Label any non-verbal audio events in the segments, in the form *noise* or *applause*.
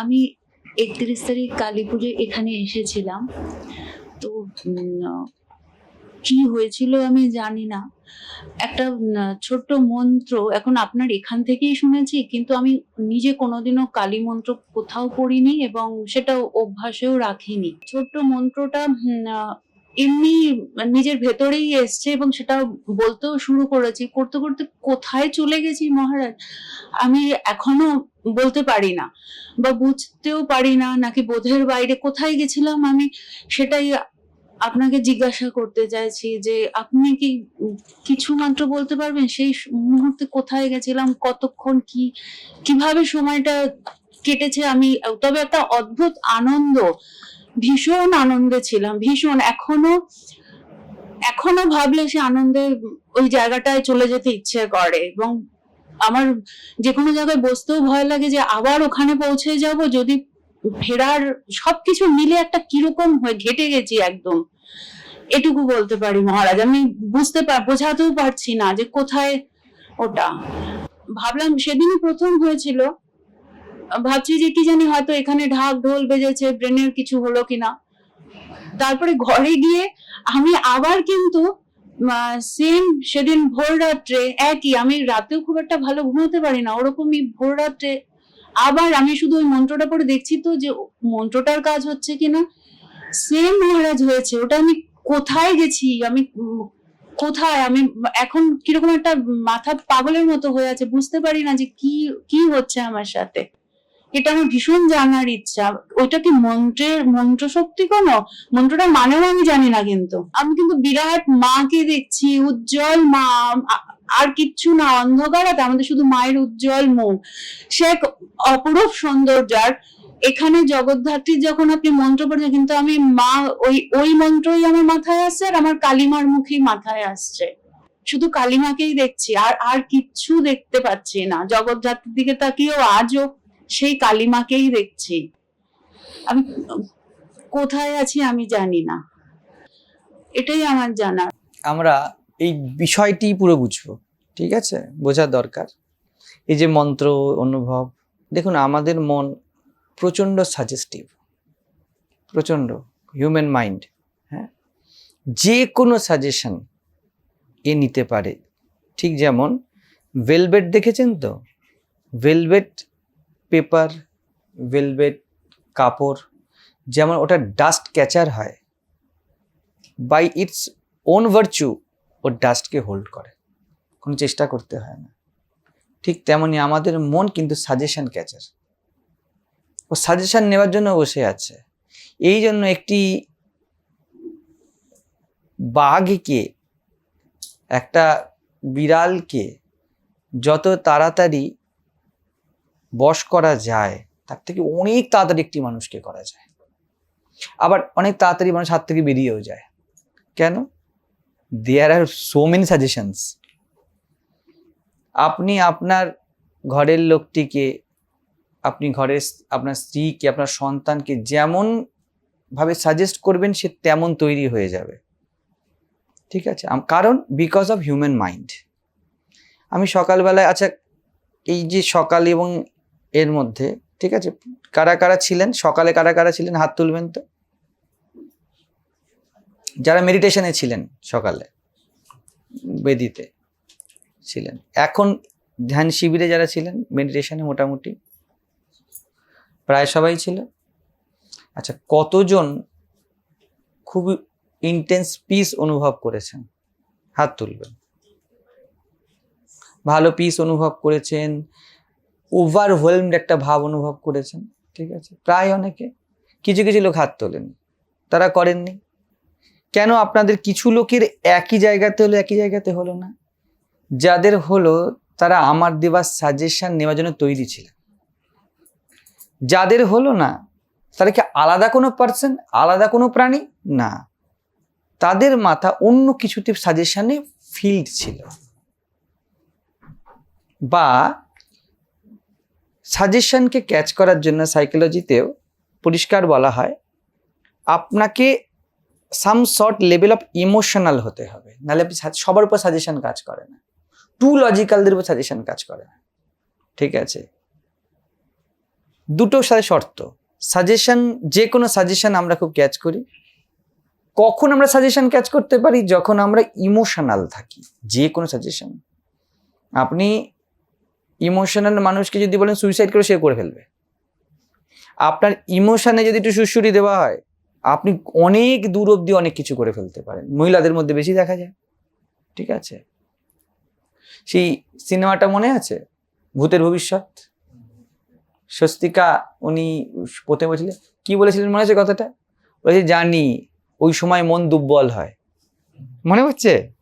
আমি একত্রিশ তারিখ কালী এখানে এসেছিলাম। তো কি হয়েছিল আমি জানি না। একটা ছোট্ট মন্ত্র, এখন আপনার এখান থেকেই শুনেছি, কিন্তু আমি নিজে কোনোদিনও কালী মন্ত্র কোথাও পড়িনি এবং সেটা অভ্যাসেও রাখিনি। ছোট্ট মন্ত্রটা এমনি নিজের ভেতরেই এসছে এবং সেটা বলতেও শুরু করেছি। করতে করতে কোথায় চলে গেছি মহারাজ? আমি এখনও বলতে পারি না বা বুঝতেও পারি না, নাকি বোধের বাইরে কোথায় গেছিলাম আমি সেটাই আপনাকে জিজ্ঞাসা করতে চাইছি যে আপনি কি কিছু মাত্র বলতে পারবেন? সেই মুহূর্তে কোথায় গেছিলাম, কতক্ষণ, কি, কীভাবে সময়টা কেটেছে আমি? তবে একটা অদ্ভুত আনন্দ ভীষণ আনন্দে ছিলাম, ভীষণ। এখনও এখনও ভাবলে সে আনন্দে ওই জায়গাটায় চলে যেতে ইচ্ছে করে এবং আমার যে কোনো জায়গায় বসতেও ভয় লাগে যে আবার ওখানে পৌঁছে যাব যদি ফেরার সবকিছু মিলে একটা কীরকম হয়ে ঘেটে গেছি একদম। এটুকু বলতে পারি মহারাজ, আমি বুঝতে পার বোঝাতেও পারছি না যে কোথায় ওটা। ভাবলাম সেদিনই প্রথম হয়েছিল ভাবছি যে কি জানি হয়তো এখানে ঢাক ঢোল বেজেছে, ব্রেনের কিছু হলো কিনা। তারপরে ঘরে গিয়ে আমি আবার কিন্তু সেম সেদিন ভোর রাত্রে একই, আমি রাতেও খুব একটা ভালো ঘুমাতে পারি না, ওরকমই ভোর রাত্রে আবার আমি শুধু ওই মন্ত্রটা পড়ে দেখছি তো যে মন্ত্রটার কাজ হচ্ছে কিনা। সেম মহারাজ হয়েছে, ওটা আমি কোথায় গেছি? আমি কোথায়? আমি এখন কীরকম একটা মাথা পাগলের মতো হয়ে আছে, বুঝতে পারি না যে কি কি হচ্ছে আমার সাথে। এটা আমার ভীষণ জানার ইচ্ছা। ওইটা কি মন্ত্রের, মন্ত্র শক্তি কোনো? মন্ত্রটা মানেও আমি জানি না কিন্তু। আমি কিন্তু বিরাট মাকে দেখছি, উজ্জ্বল মা আর কিচ্ছু না অন্ধকারাতে আমাদের শুধু মায়ের উজ্জ্বল মুখ। সে এক অপরূপ সৌন্দর্য আর এখানে জগদ্ধাত্রীর যখন আপনি মন্ত্র পড়ছেন কিন্তু আমি মা, ওই ওই মন্ত্রই আমার মাথায় আসছে আর আমার কালিমার মুখেই মাথায় আসছে। শুধু কালিমাকেই দেখছি, আর আর কিচ্ছু দেখতে পাচ্ছি না। জগদ্ধাত্রীর দিকে তাকিয়েও আজও সেই কালিমাকেই দেখছি। আমি কোথায় আছি আমি জানি না। এটাই আমার জানা আমরা এই বিষয়টি পুরো বুঝব, ঠিক আছে? বোঝার দরকার। এই যে মন্ত্র, অনুভব, দেখুন আমাদের মন প্রচণ্ড সাজেস্টিভ প্রচণ্ড হিউম্যান মাইন্ড হ্যাঁ? যে কোনো সাজেশন এ নিতে পারে। ঠিক যেমন ভেলভেট দেখেছেন তো? ভেলভেট পেপার, ভেলভেট, কাপড়, যেমন ওটা ডাস্ট ক্যাচার হয় বাই ইটস ওন ভার্চু ও ডাস্টকে হোল্ড করে। কোনো চেষ্টা করতে হয় না। ঠিক তেমনি আমাদের মন কিন্তু সাজেশন ক্যাচার ও সাজেশন নেওয়ার জন্য বসে আছে। এই জন্য একটি বাঘকে, একটা বিড়ালকে যত তাড়াতাড়ি বশ করা যায়, তার থেকে অনেক তাড়াতাড়ি একটি মানুষকে করা যায়। আবার অনেক তাড়াতাড়ি মানুষ হাত থেকে বেরিয়েও যায়। কেন? There are so many suggestions আপনি আপনার ঘরের লোকটিকে, আপনি ঘরের আপনার স্ত্রীকে, আপনার সন্তানকে যেমন ভাবে সাজেস্ট করবেন, সে তেমন তৈরি হয়ে যাবে। ঠিক আছে? কারণ বিকজ অফ হিউম্যান মাইন্ড আমি সকালবেলায় আচ্ছা এই যে সকাল এবং এর মধ্যে, ঠিক আছে? কারা কারা ছিলেন? সকালে কারা কারা ছিলেন? হাত তুলবেন তো। যারা মেডিটেশনে ছিলেন সকালে, বেদিতে ছিলেন। এখন ধ্যান শিবিরে যারা ছিলেন মেডিটেশনে মোটামুটি প্রায় সবাই ছিল। আচ্ছা কতজন খুব ইন্টেন্স পিস অনুভব করেছেন? হাত তুলবেন। ভালো পিস অনুভব করেছেন ওভারওয়েলমড একটা ভাব অনুভব করেছেন, ঠিক আছে? প্রায় অনেকে, কিছু কিছু লোক হাত তোলেন। তারা করেননি। কেন আপনাদের কিছু লোকের একই জায়গাতে হলো, একই জায়গাতে হলো না? যাদের হলো, তারা আমার দেওয়ার সাজেশন নেওয়ার জন্য তৈরি ছিলেন। যাদের হলো না, তারা কি আলাদা কোনো পার্সন আলাদা কোনো প্রাণী? না। তাদের মাথা অন্য কিছুতে সাজেশনে ফিল্ড ছিল। বা সাজেশনকে ক্যাচ করার জন্য সাইকোলজিতেও পরিষ্কার বলা হয়, আপনাকে some sort level of emotional হতে হবে। নাহলে আপনি সবার উপর সাজেশন কাজ করে না। টু লজিক্যালদের উপর সাজেশন কাজ করে না। ঠিক আছে? দুটো সাথে শর্ত। সাজেশন যে কোনো সাজেশন আমরা খুব ক্যাচ করি। কখন আমরা সাজেশন ক্যাচ করতে পারি? যখন আমরা ইমোশনাল থাকি। যে কোনো সাজেশন আপনি ইমোশনাল মানুষকে যদি বলেন সুইসাইড করে সে করে ফেলবে। আপনার ইমোশনে যদি একটু সুশুরি দেওয়া হয়, আপনি অনেক দূর অবধি অনেক কিছু করে ফেলতে পারেন। মহিলাদের মধ্যে বেশি দেখা যায়। ঠিক আছে? সেই সিনেমাটা মনে আছে? ভূতের ভবিষ্যৎ? স্বস্তিকা উনি প্রথমে বলছিলেন, কি বলেছিলেন মনে আছে কথাটা? বলেছে, জানি, ওই সময় মন দুর্বল হয়। মনে হচ্ছে?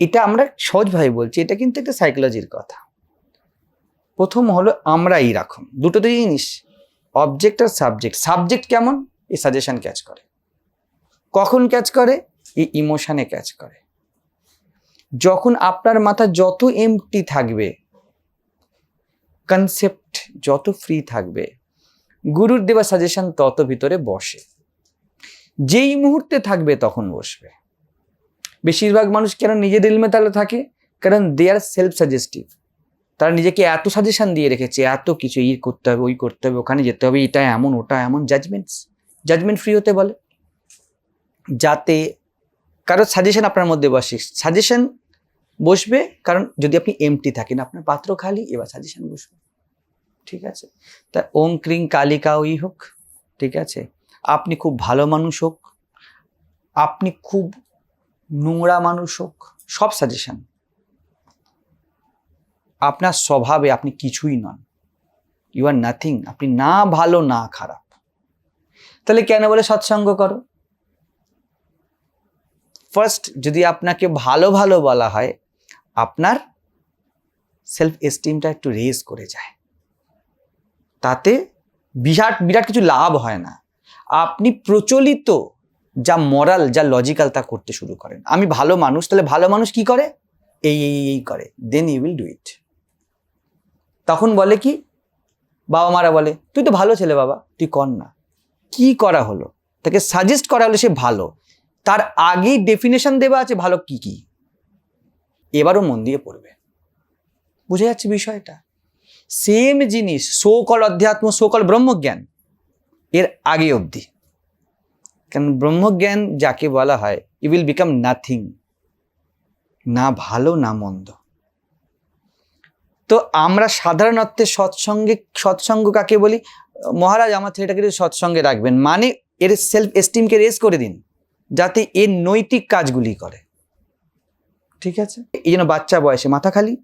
এটা আমরা সহজভাবে বলছি, এটা কিন্তু একটা সাইকোলজির কথা। প্রথম হলো আমরা এইরকম দুটো তো জিনিস অবজেক্ট আর সাবজেক্ট সাবজেক্ট কেমন? এই সাজেশন ক্যাচ করে। কখন ক্যাচ করে? এই ইমোশানে ক্যাচ করে। যখন আপনার মাথা যত এমটি থাকবে কনসেপ্ট যত ফ্রি থাকবে, গুরুর দেওয়া সাজেশন তত ভিতরে বসে। যেই মুহূর্তে থাকবে তখন বসবে। বেশিরভাগ মানুষ কেন নিজেদের ইলমে তাহলে থাকে? কারণ দে আর সেলফ সাজেস্টিভ তারা নিজেকে এত সাজেশন দিয়ে রেখেছে, এত কিছু এই করতে হবে, ওই করতে হবে, ওখানে যেতে হবে, এটা এমন, ওটা এমন জাজমেন্টস জাজমেন্ট ফ্রি হতে বলে। যাতে কারও সাজেশন আপনার মধ্যে বসে। সাজেশন বসবে, কারণ যদি আপনি এমটি থাকেন, আপনার পাত্র খালি, এবার সাজেশন বসবে। ঠিক আছে? তা ওং ক্রিং কালিকা ওই হোক, ঠিক আছে? আপনি খুব ভালো মানুষ হোক, আপনি খুব নোংরা মানুষ হোক, সব সাজেশন আপনার স্বভাবে আপনি কিছুই নন। ইউ আর নাথিং আপনি না ভালো, না খারাপ। তাহলে কেন বলে সৎসঙ্গ করো? ফার্স্ট যদি আপনাকে ভালো ভালো বলা হয়, আপনার সেলফ এস্টিমটা একটু রেজ করে যায়। তাতে বিরাট বিরাট কিছু লাভ হয় না। আপনি প্রচলিত যা মরাল যা লজিক্যাল তা করতে শুরু করেন। আমি ভালো মানুষ, তাহলে ভালো মানুষ কি করে? এই এই এই করে। Then you will do it তখন বলে কি? বাবা মারা বলে, তুই তো ভালো ছেলে বাবা, তুই কর না। কি করা হলো? তাকে সাজেস্ট করা হলো সে ভালো। তার আগেই ডেফিনেশন দেওয়া আছে ভালো কি কি। এবারও মন দিয়ে পড়বে। বুঝে যাচ্ছে বিষয়টা? সেম জিনিস সোকল অধ্যাত্ম সোকল ব্রহ্মজ্ঞান, এর আগে অবধি। কারণ ব্রহ্মজ্ঞান যাকে বলা হয় ইউ উইল বিকাম নাথিং না ভালো, না মন্দ। তো আমরা সাধারণ অর্থে সৎসঙ্গে, সৎসঙ্গ কাকে বলি? মহারাজ আমার ছেলেটাকে সৎসঙ্গে রাখবেন মানে এর সেলফ এস্টিমকে রেস করে দিন, যাতে এর নৈতিক কাজগুলি করে। ঠিক আছে? এই জন্য বাচ্চা বয়সে মাথা খালি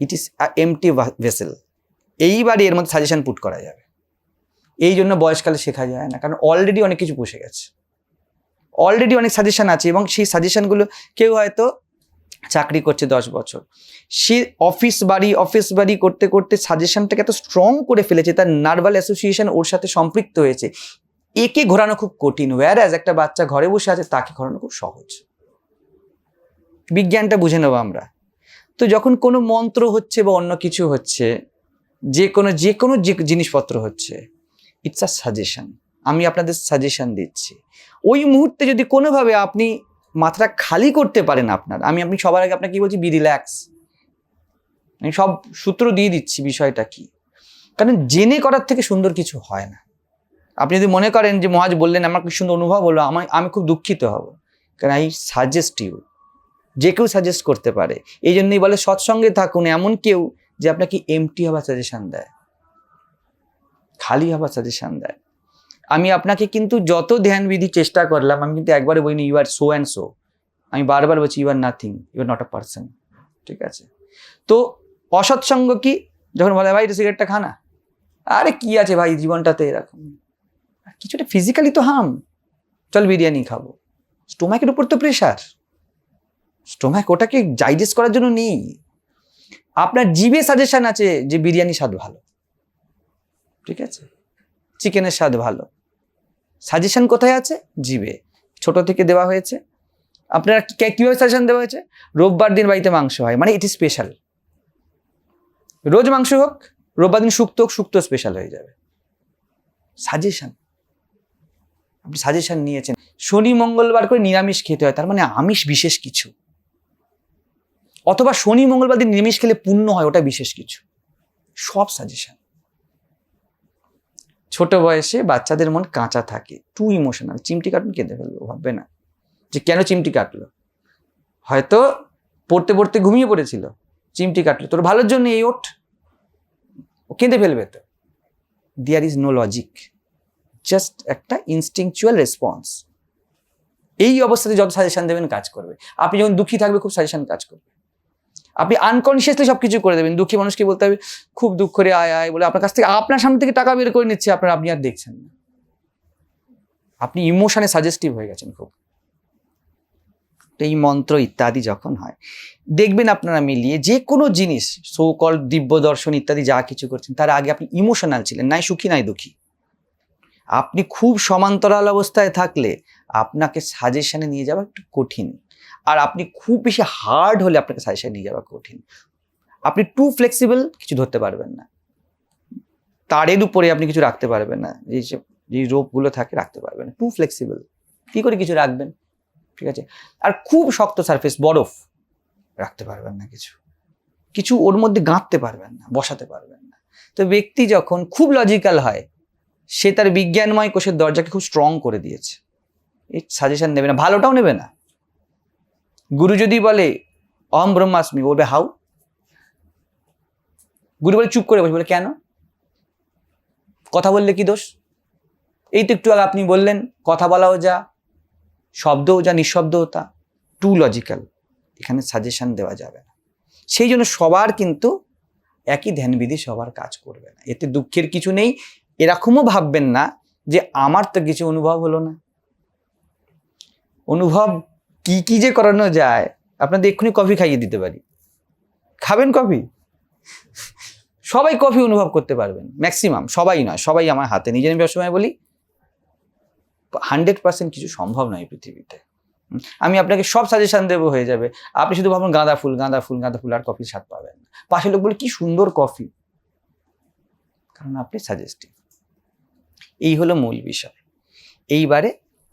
ইট ইস এমটি ভেসেল এইবারে এর মধ্যে সাজেশন পুট করা যাবে। এই জন্য বয়সকালে শেখা যায় না, কারণ অলরেডি অনেক কিছু বসে গেছে। অলরেডি অনেক সাজেশান আছে এবং সেই সাজেশানগুলো কেউ হয়তো চাকরি করছে দশ বছর। সে অফিস বাড়ি অফিস বাড়ি করতে করতে সাজেশনটাকে এত স্ট্রং করে ফেলেছে, তার নার্ভাল অ্যাসোসিয়েশন ওর সাথে সম্পৃক্ত হয়েছে। একে ঘোরানো খুব কঠিন ওয়ার অ্যাজ একটা বাচ্চা ঘরে বসে আছে, তাকে ঘোরানো খুব সহজ। বিজ্ঞানটা বুঝে নেব আমরা। তো যখন কোনো মন্ত্র হচ্ছে বা অন্য কিছু হচ্ছে, যে কোনো যে কোনো জিনিসপত্র হচ্ছে ইটস আ সাজেশন আমি আপনাদের সাজেশন দিচ্ছি। ওই মুহূর্তে যদি কোনোভাবে আপনি মাথাটা খালি করতে পারেন আপনার, আমি আপনি সবার আগে আপনাকে কি বলছি? বি রিল্যাক্স আমি সব সূত্র দিয়ে দিচ্ছি বিষয়টা কি। কারণ জেনে করার থেকে সুন্দর কিছু হয় না। আপনি যদি মনে করেন যে মহাজ বললেন, আমার কি সুন্দর অনুভব হলো, আমার, আমি খুব দুঃখিত হব। কারণ আই সাজেস্ট ইউ যে কেউ সাজেস্ট করতে পারে। এই জন্যই বলে, সৎসঙ্গে থাকুন, এমন কেউ যে আপনাকে এমটি হবার সাজেশন দেয়। খালি হবার সাজেশন দেয়। আমি আপনাকে কিন্তু যত ধ্যান বিধি চেষ্টা করলাম, আমি কিন্তু একবারে বলিনি you are so and so আমি বারবার বলছি you are nothing you are not a person ঠিক আছে? তো অসৎসঙ্গ কি? যখন বলে, ভাই, এটা সিগারেটটা খানা আরে, কি আছে ভাই, জীবনটাতে এরকম? কিছুটা ফিজিক্যালি তো হাম। চল বিরিয়ানি খাব। স্টোমাকের উপর তো প্রেশার স্টোমাক ওটাকে ডাইজেস্ট করার জন্য নেই। আপনার জিভে সাজেশন আছে যে বিরিয়ানি স্বাদ ভালো। ঠিক আছে? চিকেনের স্বাদ ভালো। সাজেশন কোথায় আছে? জিবে। ছোট থেকে দেওয়া হয়েছে। আপনারা কীভাবে সাজেশন দেওয়া হয়েছে? রোববার দিন বাড়িতে মাংস হয়। মানে এটি স্পেশাল রোজ মাংস হোক, রোববার দিন শুক্তো হোক, শুক্তো স্পেশাল হয়ে যাবে। সাজেশন আপনি সাজেশন নিয়েছেন। শনি, মঙ্গলবার করে নিরামিষ খেতে হয়। তার মানে আমিষ বিশেষ কিছু। অথবা শনি, মঙ্গলবার দিন নিরামিষ খেলে পুণ্য হয়, ওটা বিশেষ কিছু। সব সাজেশন ছোট বয়সে বাচ্চাদের মন কাঁচা থাকে টু ইমোশনাল চিমটি কাটুন, কেঁদে ফেলব, ভাববে না। যে কেন চিমটি কাটলো? হয়তো পড়তে পড়তে ঘুমিয়ে পড়েছিল, চিমটি কাটলো। তোর ভালোর জন্য এই ওঠ। ও কেঁদে ফেলবে তো। There is no logic just একটা ইনস্টিংচুয়াল রেসপন্স এই অবস্থাতে যত সাজেশন দেবেন, কাজ করবে। আপনি যখন দুঃখী থাকবে, খুব সাজেশন কাজ করবে। আপনি আনকনসিয়াসলি সব কিছু করে দেবেন। দুঃখী মানুষকে বলতে হবে, খুব দুঃখ রে, আয় আয়, বলে আপনার কাছ থেকে আপনার সামনে থেকে টাকা বের করে নিচ্ছে, আপনার আপনি আর দেখছেন না। আপনি ইমোশনে সাজেস্টিভ হয়ে গেছেন খুব। এই মন্ত্র ইত্যাদি যখন হয়, দেখবেন আপনারা মিলিয়ে যে কোনো জিনিস সৌকল দিব্য দর্শন ইত্যাদি যা কিছু করছেন, তার আগে আপনি ইমোশনাল ছিলেন, নাই সুখী, নাই দুঃখী। আপনি খুব সমান্তরাল অবস্থায় থাকলে আপনাকে সাজেশনে নিয়ে যাওয়া একটু কঠিন। আর আপনি খুব বেশি হার্ড হলে আপনাকে সাজেশনে নিয়ে যাওয়া কঠিন। আপনি টু ফ্লেক্সিবল কিছু ধরতে পারবেন না। তারের উপরে আপনি কিছু রাখতে পারবেন না। যে যে রোপগুলো থাকে রাখতে পারবেন টু ফ্লেক্সিবল কি করে কিছু রাখবেন? ঠিক আছে? আর খুব শক্ত সারফেস বরফ রাখতে পারবেন না কিছু। কিছু ওর মধ্যে গাঁথতে পারবেন না, বসাতে পারবেন না। তো ব্যক্তি যখন খুব লজিক্যাল হয়, সে তার বিজ্ঞানময় কোষের দরজাকে খুব স্ট্রং করে দিয়েছে। এই সাজেশন নেবে না। ভালোটাও নেবে না। গুরু যদি বলে, অহম ব্রহ্মাস্মি বলবে, হাউ? গুরু বলে, চুপ করে বসে বলে, কেন? কথা বললে কি দোষ? এই তো একটু আগে আপনি বললেন, কথা বলাও যা, শব্দও যা, নিঃশব্দও তা। টু লজিক্যাল এখানে সাজেশন দেওয়া যাবে না। সেই জন্য সবার কিন্তু একই ধ্যানবিধি সবার কাজ করবে না। এতে দুঃখের কিছু নেই। এরকমও ভাববেন না যে, আমার তো কিছু অনুভব হলো না। অনুভব কি কি যে করানো যায়, আপনাদের এক্ষুনি কফি খাইয়ে দিতে পারি। খাবেন কফি? সবাই কফি অনুভব করতে পারবেন, ম্যাক্সিমাম। সবাই নয়, সবাই আমার হাতে। নিজে আমি সবসময় বলি, হান্ড্রেড পার্সেন্ট কিছু সম্ভব নয় পৃথিবীতে। আমি আপনাকে সব সাজেশন দেবো হয়ে যাবে। আপনি শুধু ভাবুন গাঁদা ফুল গাঁদা ফুল গাঁদা ফুল আর কফি স্বাদ পাবেন না। পাশের লোক বলে, কি সুন্দর কফি। কারণ আপনি সাজেস্টিভ এই হলো মূল বিষয়। এইবারে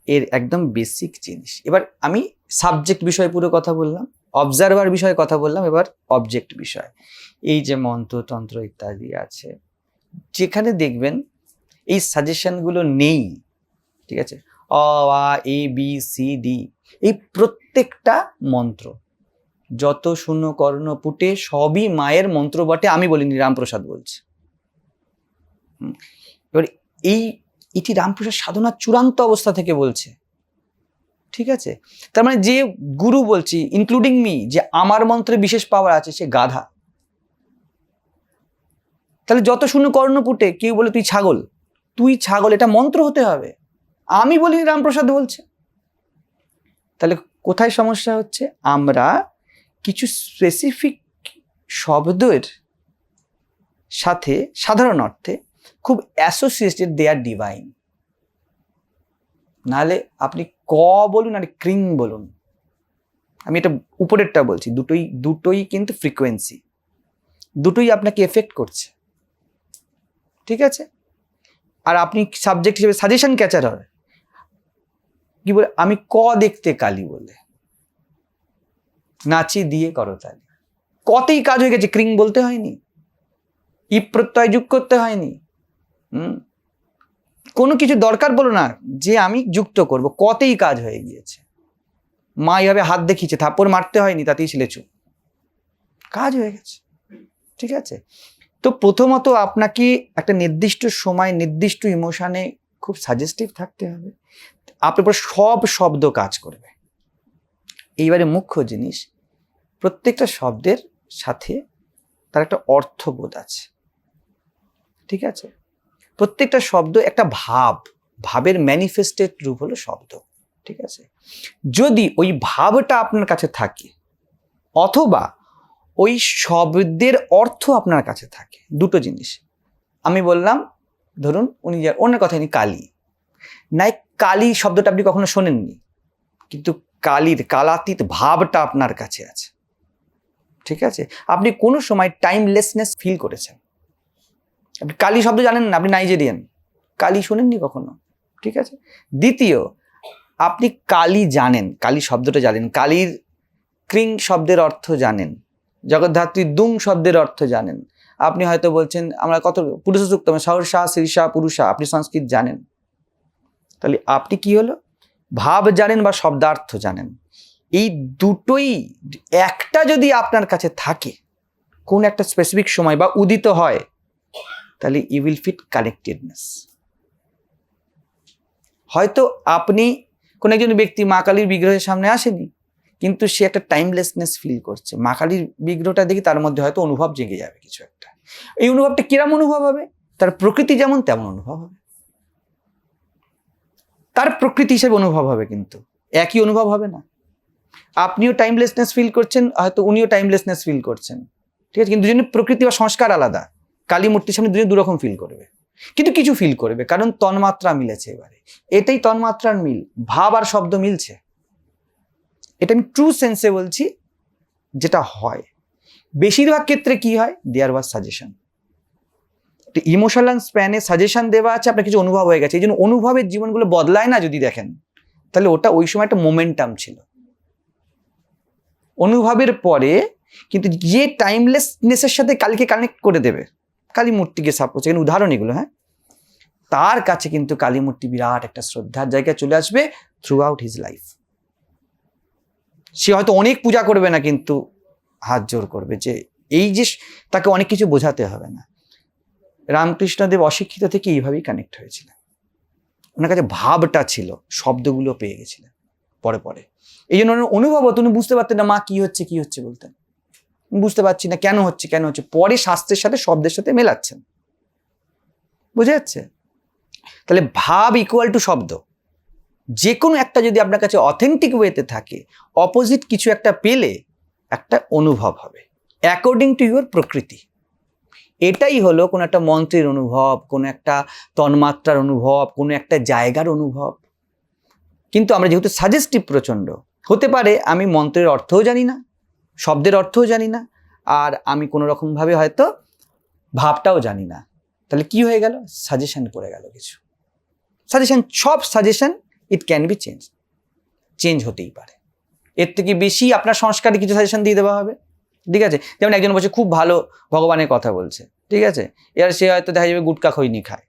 এর একদম বেসিক জিনিস। এবার আমি সাবজেক্ট বিষয়ে পুরো কথা বললাম অবজারভার বিষয়ে কথা বললাম, এবার অবজেক্ট বিষয়। এই যে মন্ত্রতন্ত্র ইত্যাদি আছে, যেখানে দেখবেন এই সাজেশনগুলো নেই, ঠিক আছে? অ, আ, এ, বি, সি, ডি, এই প্রত্যেকটা মন্ত্র, যত শূন্য, কর্ণ, পুটে, সবই মায়ের মন্ত্র বটে, আমি বলিনি, রামপ্রসাদ বলছে। এবার এই এটি রামপ্রসাদ সাধনার চূড়ান্ত অবস্থা থেকে বলছে। ঠিক আছে? তার মানে যে গুরু বলছি ইনক্লুডিং মি যে আমার মন্ত্রে বিশেষ পাওয়ার আছে, সে গাধা। তাহলে যত শূন্য কর্ণপুটে কেউ বলে, তুই ছাগল। তুই ছাগল, এটা মন্ত্র হতে হবে। আমি বলি, রামপ্রসাদ বলছে। তাহলে কোথায় সমস্যা হচ্ছে? আমরা কিছু স্পেসিফিক শব্দের সাথে, সাধারণ অর্থে খুব অ্যাসোসিয়েটেড দে আর ডিভাইন নাহলে আপনি ক বলুন আর ক্রিং বলুন। আমি এটা উপরেরটা বলছি, দুটোই দুটোই কিন্তু ফ্রিকোয়েন্সি দুটোই আপনাকে এফেক্ট করছে। ঠিক আছে? আর আপনি সাবজেক্ট হিসেবে সাজেশন ক্যাচার হয় কি বলে, আমি ক দেখতে কালি বলে। নাচি দিয়ে করতালি কতেই কাজ হয়ে গেছে ক্রিং বলতে হয়নি। ই প্রত্যয় যোগ করতে হয়নি। কোনো কিছু দরকার বলো না, যে আমি যুক্ত করব, কতেই কাজ হয়ে গিয়েছে। মা এইভাবে হাত দেখিয়েছে, থাপ্পড় মারতে হয়নি, তাতেই ছিলে চুপ কাজ হয়ে গেছে, ঠিক আছে? তো প্রথমত আপনাকে একটা নির্দিষ্ট সময়, নির্দিষ্ট ইমোশানে খুব সাজেস্টিভ থাকতে হবে। আপনার উপর সব শব্দ কাজ করবে। এইবারে মুখ্য জিনিস, প্রত্যেকটা শব্দের সাথে তার একটা অর্থবোধ আছে। ঠিক আছে? প্রত্যেকটা শব্দ একটা ভাব, ভাবের ম্যানিফেস্টেড রূপ হলো শব্দ, ঠিক আছে? যদি ওই ভাবটা আপনার কাছে থাকে, অথবা ওই শব্দের অর্থ আপনার কাছে থাকে, দুটো জিনিস। আমি বললাম, ধরুন উনি যে- ওনার কথা নি কালী। নাই কালী শব্দটা আপনি কখনো শোনেননি, কিন্তু কালীর কালাতীত ভাবটা আপনার কাছে আছে, ঠিক আছে? আপনি কোনো সময় টাইমলেসনেস ফিল করেছেন। কালী শব্দ জানেন না, আপনি নাইজেরিয়ান। কালী শোনেননি কখনো? ঠিক আছে? দ্বিতীয়, আপনি কালী জানেন, কালি শব্দটা জানেন, কালীর ক্রিং শব্দের অর্থ জানেন, জগদ্ধাত্রী দুং শব্দের অর্থ জানেন। আপনি হয়তো বলছেন, আমরা কত পুরুষ সূক্তম সহর্ষা, শীর্ষা, পুরুষা, আপনি সংস্কৃত জানেন। তাহলে আপনি কি হলো? ভাব জানেন বা শব্দার্থ জানেন। এই দুটোই, একটা যদি আপনার কাছে থাকে, কোন একটা স্পেসিফিক সময় বা উদিত হয় তাহলে ইউ উইল ফিট কানেক্টেডনেস হয়তো আপনি কোন একজন ব্যক্তি মা কালীর বিগ্রহের সামনে আসেনি, কিন্তু সে একটা টাইমলেসনেস ফিল করছে। মা কালীর বিগ্রহটা দেখি তার মধ্যে হয়তো অনুভব জেগে যাবে কিছু একটা। এই অনুভবটা কিরম অনুভব হবে? তার প্রকৃতি যেমন তেমন অনুভব হবে। তার প্রকৃতি হিসেবে অনুভব হবে কিন্তু। একই অনুভব হবে না। আপনিও টাইমলেসনেস ফিল করছেন, হয়তো উনিও টাইমলেসনেস ফিল করছেন। ঠিক আছে? কিন্তু দুজনের প্রকৃতি বা সংস্কার আলাদা। কালী মূর্তির সামনে দুজন দুরকম ফিল করবে। কিন্তু কিছু ফিল করবে, কারণ তন্মাত্রা মিলেছে এবারে। এটাই তন্মাত্রার মিল, ভাব আর শব্দ মিলছে। এটা আমি ট্রু সেন্সে বলছি, যেটা হয়। বেশিরভাগ ক্ষেত্রে কি হয়? দেয়ার ওয়াজ সাজেশন ইমোশনাল স্প্যানে সাজেশন দেওয়া আছে, আপনার কিছু অনুভব হয়ে গেছে। এই জন্য অনুভবের জীবনগুলো বদলায় না যদি দেখেন, তাহলে ওটা ওই সময় একটা মোমেন্টাম ছিল। অনুভবের পরে, কিন্তু যে টাইমলেসনেসের সাথে কালকে কানেক্ট করে দেবে কালী মূর্তিকে সাপোজ এখানে উদাহরণ এগুলো হ্যাঁ? তার কাছে কিন্তু কালী মূর্তি বিরাট একটা শ্রদ্ধার জায়গায় চলে আসবে থ্রু আউট হিজ লাইফ সে হয়তো অনেক পূজা করবে না, কিন্তু হাত জোর করবে যে এই যে তাকে অনেক কিছু বোঝাতে হবে না। রামকৃষ্ণদেব অশিক্ষিত থেকে এইভাবেই কানেক্ট হয়েছিলেন। ওনার কাছে ভাবটা ছিল, শব্দগুলো পেয়ে গেছিলেন পরে পরে। এই জন্য অনুভব উনি বুঝতে পারতেন না, মা, কি হচ্ছে কি হচ্ছে? বলতেন। বুঝতে পারছি না কেন হচ্ছে কেন হচ্ছে। পরে শাস্ত্রের সাথে শব্দের সাথে মেলাচ্ছেন। বুঝে যাচ্ছে? তাহলে ভাব ইকুয়াল টু শব্দ। যে কোনো একটা যদি আপনার কাছে অথেন্টিক ওয়েতে থাকে অপোজিট কিছু একটা পেলে একটা অনুভব হবে। অ্যাকর্ডিং টু ইউর প্রকৃতি। এটাই হলো কোনো একটা মন্ত্রের অনুভব, কোনো একটা তন্মাত্রার অনুভব, কোনো একটা জায়গার অনুভব। কিন্তু আমরা যেহেতু সাজেস্টিভ প্রচণ্ড, হতে পারে আমি মন্ত্রের অর্থও জানি না, শব্দের অর্থও জানি না আর আমি কোনো রকমভাবে হয়তো ভাবটাও জানি না। তাহলে কি হয়ে গেল? সাজেশন পড়ে গেল কিছু। সাজেশন সব suggestion it can be change change হতেই পারে। এর থেকে বেশি আপনার সংস্কারে কিছু সাজেশন দিয়ে দেওয়া হবে। ঠিক আছে? যেমন একজন বসে খুব ভালো ভগবানের কথা বলছে। ঠিক আছে? এবার সে হয়তো দেখা যাবে গুটকা খৈনি খায়।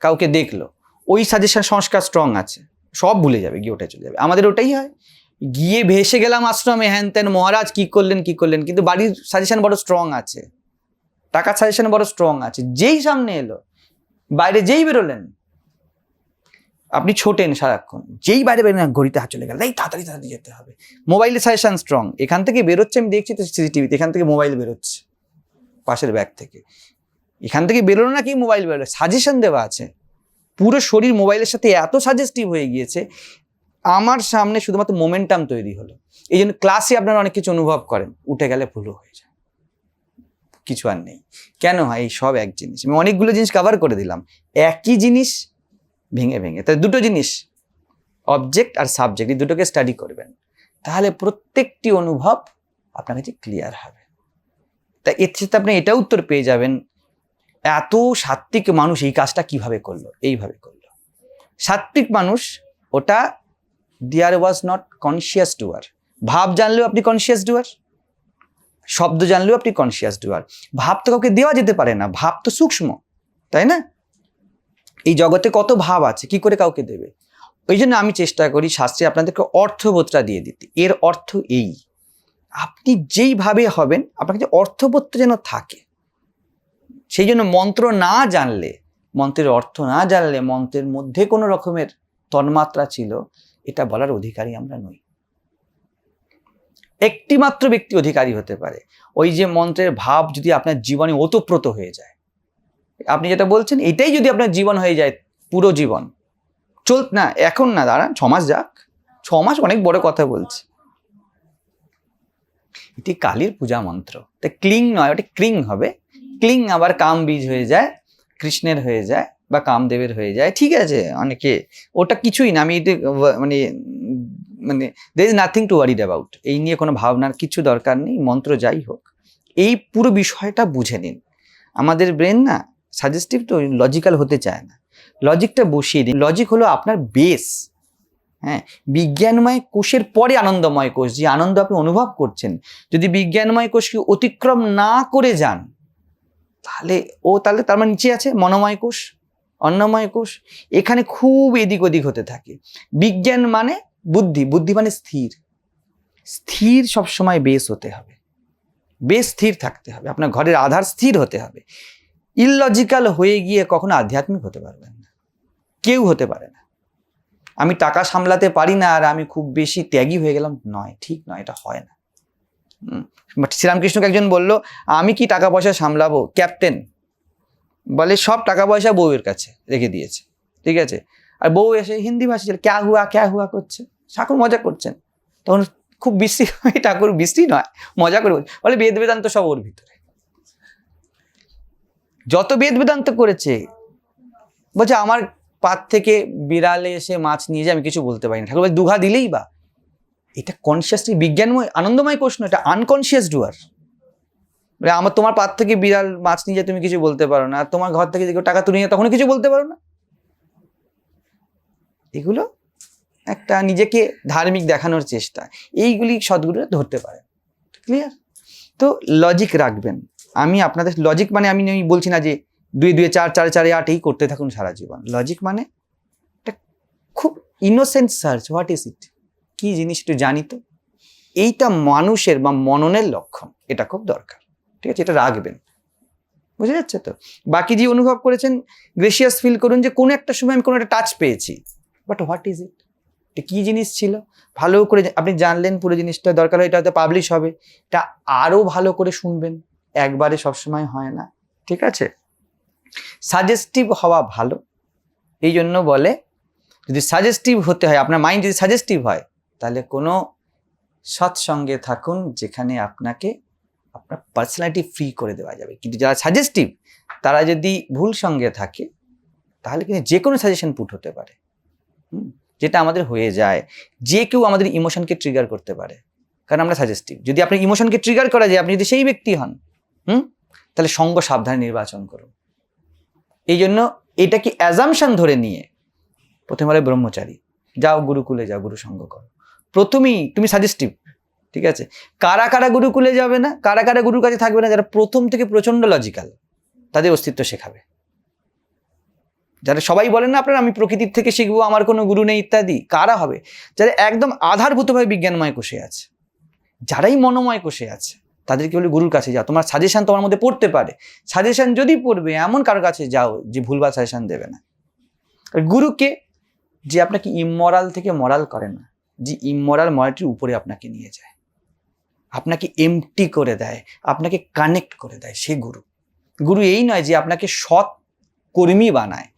কাউকে দেখল। ওই সাজেশন সংস্কার স্ট্রং আছে। সব ভুলে যাবে, গিয়ে ওটাই চলে যাবে। আমাদের ওটাই হয়। গিয়ে ভেসে গেলাম আশ্রমে, হ্যান ত্যান, মহারাজ কি করলেন কি করলেন? কিন্তু বাড়ির সাজেশন বড় স্ট্রং আছে। টাকার সাজেশন বড় স্ট্রং আছে। যেই সামনে এলো, বাইরে যেই বেরোলেন, আপনি ছোটেন সারাক্ষণ। যেই বাইরে বেরোলেন ঘড়িতে হাত চলে গেল। এই তাড়াতাড়ি তাড়াতাড়ি যেতে হবে। মোবাইলে সাজেশন স্ট্রং এখান থেকে বেরোচ্ছে, আমি দেখছি তো সিসিটিভিতে এখান থেকে মোবাইল বেরোচ্ছে, পাশের ব্যাগ থেকে। এখান থেকে বেরোলো না কি মোবাইল বেরোলো। সাজেশন দেওয়া আছে। পুরো শরীর মোবাইলের সাথে এত সাজেস্টিভ হয়ে গিয়েছে আমার সামনে শুধুমাত্র মোমেন্টাম তৈরি হলো। এই জন্য ক্লাসে আপনারা অনেক কিছু অনুভব করেন, উঠে গেলে ভুলও হয়ে যায়। কিছু আর নেই। কেন হয়? এই সব এক জিনিস। আমি অনেকগুলো জিনিস কভার করে দিলাম। একই জিনিস ভেঙে ভেঙে। তাই দুটো জিনিস অবজেক্ট আর সাবজেক্ট এই দুটোকে স্টাডি করবেন। তাহলে প্রত্যেকটি অনুভব আপনার কাছে ক্লিয়ার হবে। তা এর সাথে আপনি এটা উত্তর পেয়ে যাবেন, এত সাত্ত্বিক মানুষ এই কাজটা কীভাবে করল? এইভাবে করল। সাত্ত্বিক মানুষ ওটা দেয়ার ওয়াজ নট কনসিয়াস ডুয়ার ভাব জানলেও আপনি কনসিয়াস ডুয়ার শব্দ জানলেও আপনি কনসিয়াস ডুয়ার ভাব তো কাউকে দেওয়া যেতে পারে না, ভাব তো সূক্ষ্ম, তাই না? এই জগতে কত ভাব আছে, কি করে কাউকে দেবে? ওই জন্য আমি চেষ্টা করি শাস্ত্রে আপনাদেরকে অর্থবোধটা দিয়ে দিতে। এর অর্থ এই, আপনি যেইভাবে হবেন, আপনার কাছে অর্থবোধটা যেন থাকে, সেই জন্য মন্ত্র না জানলে, মন্ত্রের অর্থ না জানলে মন্ত্রের মধ্যে কোনো রকমের তন্মাত্রা ছিল এটা বলার অধিকারী আমরা নই। একটি মাত্র ব্যক্তি অধিকারী হতে পারে। ওই যে মন্ত্রের ভাব যদি আপনার জীবনে ওতপ্রোত হয়ে যায়। আপনি যেটা বলছেন, এটাই যদি আপনার জীবন হয়ে যায়, পুরো জীবন। চল, না, এখন না, দাঁড়ান, ছ মাস যাক। ছ মাস অনেক বড় কথা বলছি। এটি কালীর পূজা মন্ত্র। তা ক্লিং নয়, ওটা ক্লিং হবে। ক্লিং আবার কাম বীজ হয়ে যায়, কৃষ্ণের হয়ে যায়। বা কামদেবের হয়ে যায়, ঠিক আছে? অনেকে, ওটা কিছুই না, আমি মানে মানে there is nothing to worried about এই নিয়ে কোনো ভাবনার কিছু দরকার নেই, মন্ত্র যাই হোক। এই পুরো বিষয়টা বুঝে নিন। আমাদের ব্রেন না সাজেস্টিভ তো লজিক্যাল হতে চায় না। লজিকটা বসিয়ে দিন। লজিক হলো আপনার বেস হ্যাঁ বিজ্ঞানময় কোষের পরে আনন্দময় কোষ, যে আনন্দ আপনি অনুভব করছেন। যদি বিজ্ঞানময় কোষকে অতিক্রম না করে যান, তাহলে ও, তাহলে তার মানে নিচে আছে মনোময় কোষ। অন্নময় কোষ এখানে খুব এদিক ওদিক হতে থাকে। বিজ্ঞান মানে বুদ্ধি বুদ্ধি মানে স্থির। স্থির সবসময় বেশ হতে হবে। বেশ স্থির থাকতে হবে। আপনার ঘরের আধার স্থির হতে হবে। ইললজিক্যাল হয়ে গিয়ে কখনো আধ্যাত্মিক হতে পারবেন না। কেউ হতে পারে না। আমি টাকা সামলাতে পারি না আর আমি খুব বেশি ত্যাগী হয়ে গেলাম। নয়, ঠিক নয়, এটা হয় না। শ্রীরামকৃষ্ণকে একজন বলল, আমি কি টাকা পয়সা সামলাবো? ক্যাপ্টেন বলে সব টাকা পয়সা বউয়ের কাছে রেখে দিয়েছে, ঠিক আছে? আর বউ এসে হিন্দি ভাষা ক্যা হুয়া ক্যা হুয়া করছে? ঠাকুর মজা করছেন। তখন খুব বৃষ্টি *laughs* হয়, ঠাকুর বৃষ্টি নয়, মজা করে বলে বেদ বেদান্ত সব ওর ভিতরে। যত বেদ বেদান্ত করেছে, বলছে আমার পাত থেকে বিড়ালে এসে মাছ নিয়ে যায়, আমি কিছু বলতে পারি না। ঠাকুর দুঘা দিলেই বা? এটা কনসিয়াসলি বিজ্ঞানময়, আনন্দময় প্রশ্ন, এটা আনকনসিয়াস ডুয়ার আমার তোমার পাত থেকে বিড়াল মাছ নিয়ে তুমি কিছু বলতে পারো না। আর তোমার ঘর থেকে যে টাকা তুলে নিয়ে যায়, তখনও কিছু বলতে পারো না। এগুলো একটা নিজেকে ধার্মিক দেখানোর চেষ্টা। এইগুলি সদ্গুরু ধরতে পারে। ক্লিয়ার তো লজিক রাখবেন। আমি আপনাদের লজিক মানে আমি আমি বলছি না যে দুই দুই চার চার চারে আট এই করতে থাকুন সারা জীবন। লজিক মানে একটা খুব innocent search what is it কি জিনিস একটু জানি তো। এইটা মানুষের বা মননের লক্ষণ। এটা খুব দরকার। ঠিক আছে? এটা রাখবেন। বুঝে যাচ্ছে তো? বাকি যে অনুভব করেছেন গ্রেসিয়াস ফিল করুন যে কোনো একটা সময় আমি কোনো একটা টাচ পেয়েছি। বাট হোয়াট ইজ ইট এটা কী জিনিস ছিল? ভালো করে আপনি জানলেন পুরো জিনিসটা, দরকার হয় এটা হয়তো পাবলিশ হবে। এটা আরও ভালো করে শুনবেন। একবারে সবসময় হয় না। ঠিক আছে? সাজেস্টিভ হওয়া ভালো। এই জন্য বলে, যদি সাজেস্টিভ হতে হয়, আপনার মাইন্ড যদি সাজেস্টিভ হয়, তাহলে কোনো সৎসঙ্গে থাকুন যেখানে আপনাকে আপনার পার্সোনালিটি ফ্রি করে দেওয়া যাবে। কিন্তু যারা সাজেস্টিভ তারা যদি ভুল সঙ্গে থাকে, তাহলে কিন্তু যে কোনো সাজেশন পুট হতে পারে। যেটা আমাদের হয়ে যায়। যে কেউ আমাদের ইমোশনকে ট্রিগার করতে পারে। কারণ আমরা সাজেস্টিভ যদি আপনার ইমোশনকে ট্রিগার করা যায়, আপনি যদি সেই ব্যক্তি হন, হুম? তাহলে সঙ্গ সাবধানে নির্বাচন করুন। এই জন্য এটা কি অ্যাজামশান ধরে নিয়ে, প্রথমে ব্রহ্মচারী, যাও গুরুকুলে যাও গুরু সঙ্গ করো। প্রথমেই তুমি সাজেস্টিভ ঠিক আছে? কারা কারা গুরুকুলে যাবে না? কারা কারা গুরুর কাছে থাকবে না? যারা প্রথম থেকে প্রচণ্ড লজিক্যাল তাদের অস্তিত্ব শেখাবে। যারা সবাই বলেন না আপনারা, আমি প্রকৃতির থেকে শিখব, আমার কোনো গুরু নেই ইত্যাদি, কারা হবে? যারা একদম আধারভূতভাবে বিজ্ঞানময় কোষে আছে, যারাই মনোময় কোষে আছে, তাদেরকে বলে গুরুর কাছে যাও। তোমার সাজেশন তোমার মধ্যে পড়তে পারে। সাজেশান যদি পড়বে, এমন কারোর কাছে যাও যে ভুলভাল সাজেশান দেবে না। গুরুকে যে আপনাকে ইমরাল থেকে মরাল করে না, যে ইমরাল মরালটির উপরে আপনাকে নিয়ে যায়। আপনাকে এমটি করে দেয়, আপনাকে কানেক্ট করে দেয় সে গুরু। গুরু এই নয় যে আপনাকে সৎ কর্মী বানায়,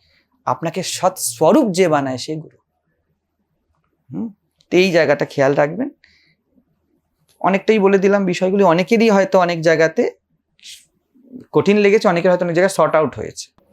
আপনাকে সৎ স্বরূপ যে বানায় সে গুরু। হুম? এই জায়গাটা খেয়াল রাখবেন। অনেকটাই বলে দিলাম বিষয়গুলি, অনেকেরই হয়তো অনেক জায়গাতে কঠিন লেগেছে, অনেকের হয়তো অনেক জায়গায় শর্ট আউট হয়েছে।